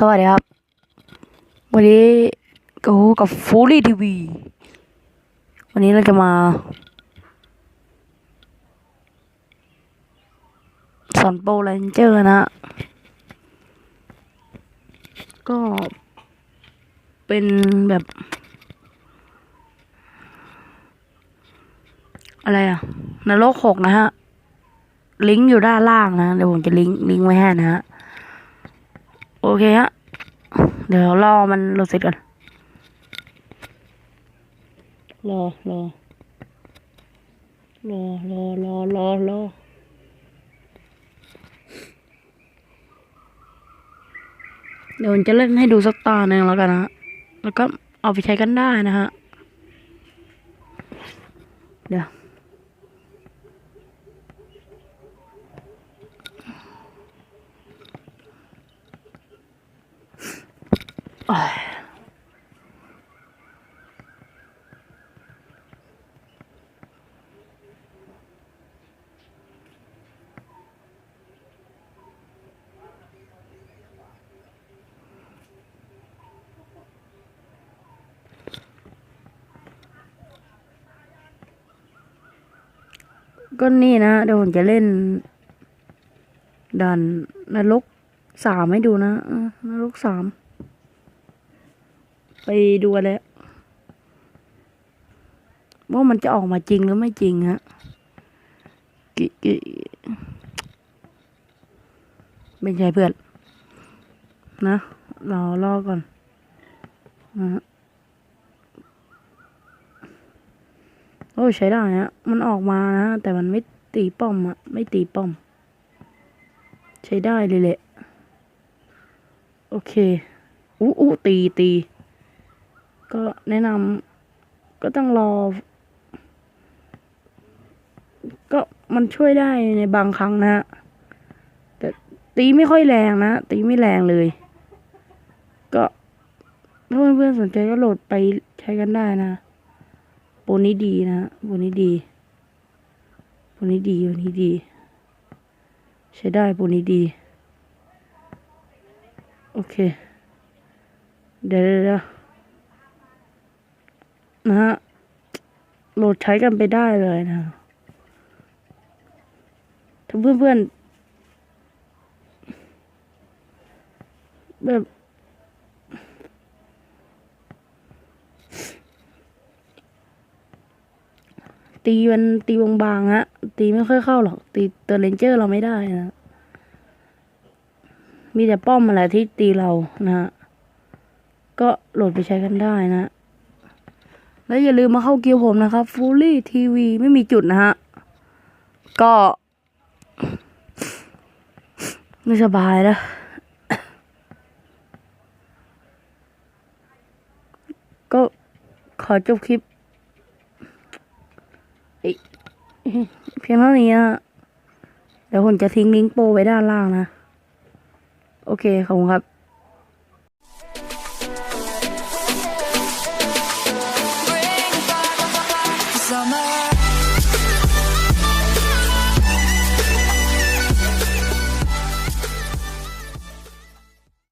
สวัสดีครับ วันนี้กูกับฟูลี่ทีวีวันนี้เราจะมาสอนโปรแรนเจอร์นะฮะก็เป็นแบบ อะไรอะนรกหกนะฮะ ลิงก์อยู่ด้านล่างนะ เดี๋ยวผมจะลิงก์ลิงก์ไว้ให้นะฮะ เคฮะ เดี๋ยวรอมันโหลดเสร็จก่อน รอรอรอรอรอรอรอเดี๋ยวผมจะเล่นให้ดูสักตาหนึ่งแล้วกันนะฮะแล้วก็เอาไปใช้กันได้นะฮะ เดี๋ยว โอ้ย ก็นี่นะเดี๋ยวผมจะเล่นดันนรกสามให้ดูนะนรกสาม ไปดูกันเลยว่ามันจะออกมาจริงหรือไม่จริงฮะกิกิไม่ใช่เพื่อน นะเรารอก่อนนะโอ้ใช้ได้ฮะมันออกมานะ แต่มันไม่ตีป้อมอะไม่ตีป้อม ใช้ได้เลยแหละ โอเคอู้อู้ตีตี ก็แนะนำก็ต้องรอ ก็มันช่วยได้ในบางครั้งนะ แต่ตีไม่ค่อยแรงนะ ตีไม่แรงเลย ก็ถ้าเพื่อนๆสนใจก็โหลดไปใช้กันได้นะโปรนี้ดีนะโปรนี้ดีโปรนี้ดีโปรนี้ดี ใช้ได้โปรนี้ดี โอเค เดี๋ยวเดี๋ยวเดี๋ยว นะฮะโหลดใช้กันไปได้เลยนะถ้าเพื่อนๆแบบตีมันตีบางๆฮะ ตีไม่ค่อยเข้าหรอก ตีตัวเลนเจอร์เราไม่ได้นะ มีแต่ป้อมอะไรที่ตีเรานะฮะ ก็โหลดไปใช้กันได้นะ แล้วอย่าลืมมาเข้ากิวผมนะครับ Fully TV ไม่มีจุดนะฮะ ก็ไม่สบายแล้วก็ขอจบคลิปอ้ยเพียงเท่านี้นะเดี๋ยวผมจะทิ้งลิงก์โปรไว้ด้านล่างนะ โอเค ขอบคุณครับ